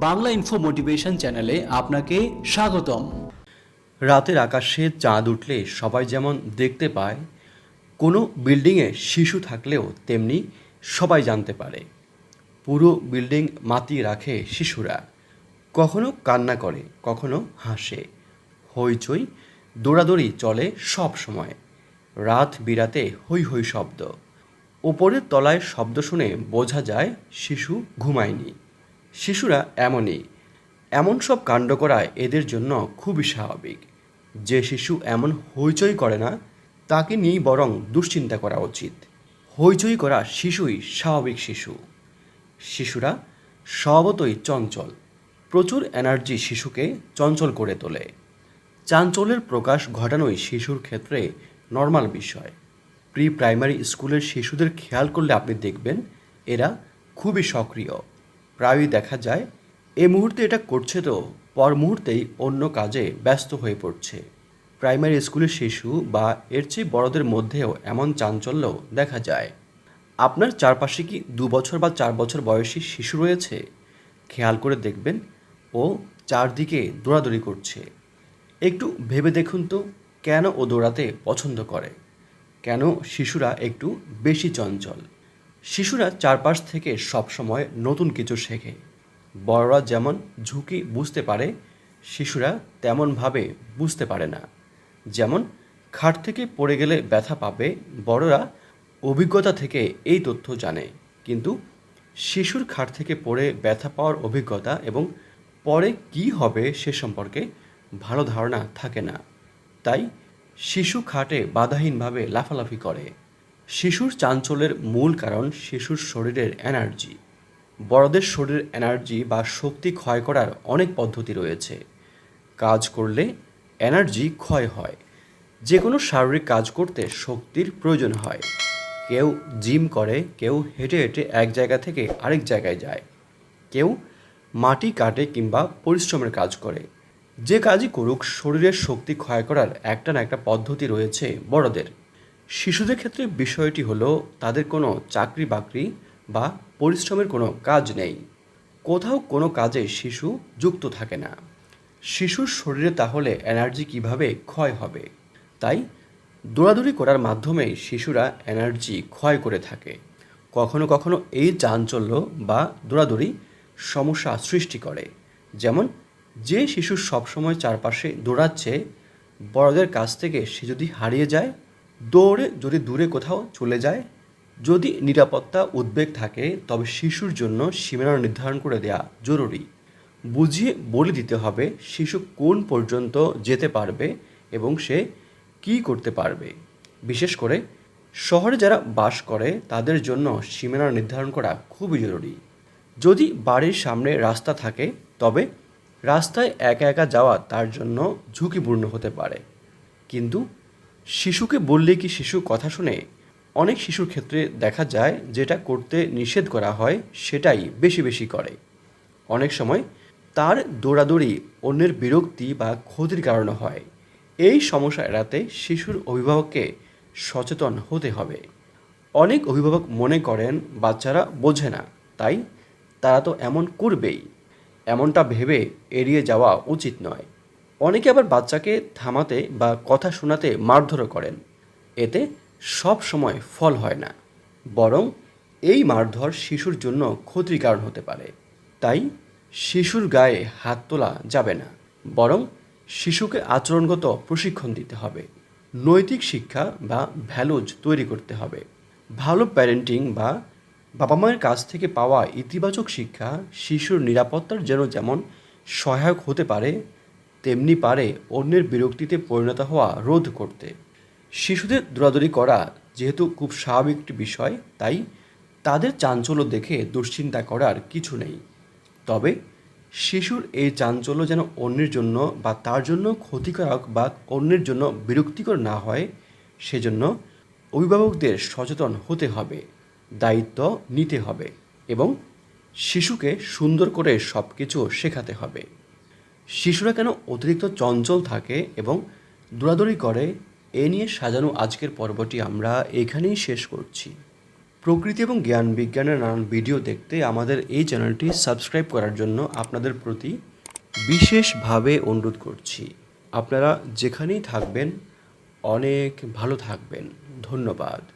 Bangla info motivation চ্যানেলে আপনাকে স্বাগতম। রাতের আকাশে চাঁদ উঠলে সবাই যেমন দেখতে পায়, কোনো বিল্ডিংয়ে শিশু থাকলেও তেমনি সবাই জানতে পারে। পুরো বিল্ডিং মাতিয়ে রাখে শিশুরা। কখনো কান্না করে, কখনো হাসে। হইচই, দৌড়াদৌড়ি চলে সব সময়। রাত বিরাতে হৈ হৈ শব্দ। ওপরের তলায় শব্দ শুনে বোঝা যায় শিশু ঘুমায়নি। শিশুরা এমনই। এমন সব কাণ্ড করা এদের জন্য খুবই স্বাভাবিক। যে শিশু এমন হইচই করে না, তাকে নিয়েই বরং দুশ্চিন্তা করা উচিত। হইচই করা শিশুই স্বাভাবিক শিশু। শিশুরা স্বভাবতই চঞ্চল। প্রচুর এনার্জি শিশুকে চঞ্চল করে তোলে। চাঞ্চল্যের প্রকাশ ঘটানোই শিশুর ক্ষেত্রে নর্মাল বিষয়। প্রি প্রাইমারি স্কুলের শিশুদের খেয়াল করলে আপনি দেখবেন, এরা খুবই সক্রিয়। প্রায়ই দেখা যায় এই মুহূর্তে এটা করছে তো, পর মুহূর্তেই অন্য কাজে ব্যস্ত হয়ে পড়ছে। প্রাইমারি স্কুলের শিশু বা এর চেয়ে বড়দের মধ্যেও এমন চাঞ্চল্য দেখা যায়। আপনার চারপাশে কি দু বছর বা চার বছর বয়সী শিশু রয়েছে? খেয়াল করে দেখবেন, ও চারদিকে দৌড়াদৌড়ি করছে। একটু ভেবে দেখুন তো, কেন ও দৌড়াতে পছন্দ করে? কেন শিশুরা একটু বেশি চঞ্চল? শিশুরা চারপাশ থেকে সবসময় নতুন কিছু শেখে। বড়রা যেমন ঝুঁকি বুঝতে পারে, শিশুরা তেমনভাবে বুঝতে পারে না। যেমন, খাট থেকে পড়ে গেলে ব্যথা পাবে, বড়রা অভিজ্ঞতা থেকে এই তথ্য জানে। কিন্তু শিশুর খাট থেকে পড়ে ব্যথা পাওয়ার অভিজ্ঞতা এবং পরে কি হবে সে সম্পর্কে ভালো ধারণা থাকে না। তাই শিশু খাটে বাধাহীনভাবে লাফালাফি করে। শিশুর চাঞ্চল্যের মূল কারণ শিশুর শরীরের এনার্জি। বড়দের শরীরের এনার্জি বা শক্তি ক্ষয় করার অনেক পদ্ধতি রয়েছে। কাজ করলে এনার্জি ক্ষয় হয়। যে কোনো শারীরিক কাজ করতে শক্তির প্রয়োজন হয়। কেউ জিম করে, কেউ হেঁটে হেঁটে এক জায়গা থেকে আরেক জায়গায় যায়। কেউ মাটি কাটে কিংবা পরিশ্রমের কাজ করে। যে কাজই করুক, শরীরের শক্তি ক্ষয় করার একটা না একটা পদ্ধতি রয়েছে বড়দের। শিশুদের ক্ষেত্রে বিষয়টি হলো, তাদের কোনো চাকরি বাকরি বা পরিশ্রমের কোনো কাজ নেই। কোথাও কোনো কাজে শিশু যুক্ত থাকে না। শিশুর শরীরে তাহলে এনার্জি কীভাবে ক্ষয় হবে? তাই দৌড়াদৌড়ি করার মাধ্যমে শিশুরা এনার্জি ক্ষয় করে থাকে। কখনো কখনো এই চাঞ্চল্য বা দৌড়াদৌড়ি সমস্যা সৃষ্টি করে। যেমন, যে শিশু সবসময় চারপাশে দৌড়াচ্ছে, বড়দের কাছ থেকে সে যদি হারিয়ে যায় দৌড়ে যদি দূরে কোথাও চলে যায়, যদি নিরাপত্তা উদ্বেগ থাকে, তবে শিশুর জন্য সীমানা নির্ধারণ করে দেওয়া জরুরি। বুঝিয়ে বলে দিতে হবে শিশু কোন পর্যন্ত যেতে পারবে এবং সে কী করতে পারবে। বিশেষ করে, শহরে যারা বাস করে, তাদের জন্য সীমানা নির্ধারণ করা খুবই জরুরি। যদি বাড়ির সামনে রাস্তা থাকে, তবে রাস্তায় একা একা যাওয়া তার জন্য ঝুঁকিপূর্ণ হতে পারে। কিন্তু শিশুকে বললে কি শিশু কথা শুনে অনেক শিশুর ক্ষেত্রে দেখা যায় যেটা করতে নিষেধ করা হয় সেটাই বেশি বেশি করে। অনেক সময় তার দৌড়াদৌড়ি অন্যের বিরক্তি বা ক্ষতির কারণে হয়। এই সমস্যা এড়াতে শিশুর অভিভাবককে সচেতন হতে হবে। অনেক অভিভাবক মনে করেন, বাচ্চারা বোঝে না, তাই তারা তো এমন করবেই। এমনটা ভেবে এড়িয়ে যাওয়া উচিত নয়। অনেকে আবার বাচ্চাকে থামাতে বা কথা শোনাতে মারধরও করেন। এতে সব সময় ফল হয় না। বরং এই মারধর শিশুর জন্য ক্ষতির কারণ হতে পারে। তাই শিশুর গায়ে হাত তোলা যাবে না। বরং শিশুকে আচরণগত প্রশিক্ষণ দিতে হবে। নৈতিক শিক্ষা বা ভ্যালুজ তৈরি করতে হবে। ভালো প্যারেন্টিং বা বাবা মায়ের কাছ থেকে পাওয়া ইতিবাচক শিক্ষা শিশুর নিরাপত্তার জন্য যেমন সহায়ক হতে পারে তেমনি পারে অন্যের বিরক্তিতে পরিণত হওয়া রোধ করতে। শিশুদের দৌড়াদৌড়ি করা যেহেতু খুব স্বাভাবিক একটি বিষয়, তাই তাদের চাঞ্চল্য দেখে দুশ্চিন্তা করার কিছু নেই। তবে শিশুর এই চাঞ্চল্য যেন অন্যের জন্য বা তার জন্য ক্ষতিকারক বা অন্যের জন্য বিরক্তিকর না হয়, সেজন্য অভিভাবকদের সচেতন হতে হবে, দায়িত্ব নিতে হবে এবং শিশুকে সুন্দর করে সব কিছু শেখাতে হবে। শিশুরা কেন অতিরিক্ত চঞ্চল থাকে এবং দৌড়াদৌড়ি করে, এ নিয়ে সাজানো আজকের পর্বটি আমরা এখানেই শেষ করছি। প্রকৃতি এবং জ্ঞান বিজ্ঞানের নানান ভিডিও দেখতে আমাদের এই চ্যানেলটি সাবস্ক্রাইব করার জন্য আপনাদের প্রতি বিশেষভাবে অনুরোধ করছি। আপনারা যেখানেই থাকবেন, অনেক ভালো থাকবেন। ধন্যবাদ।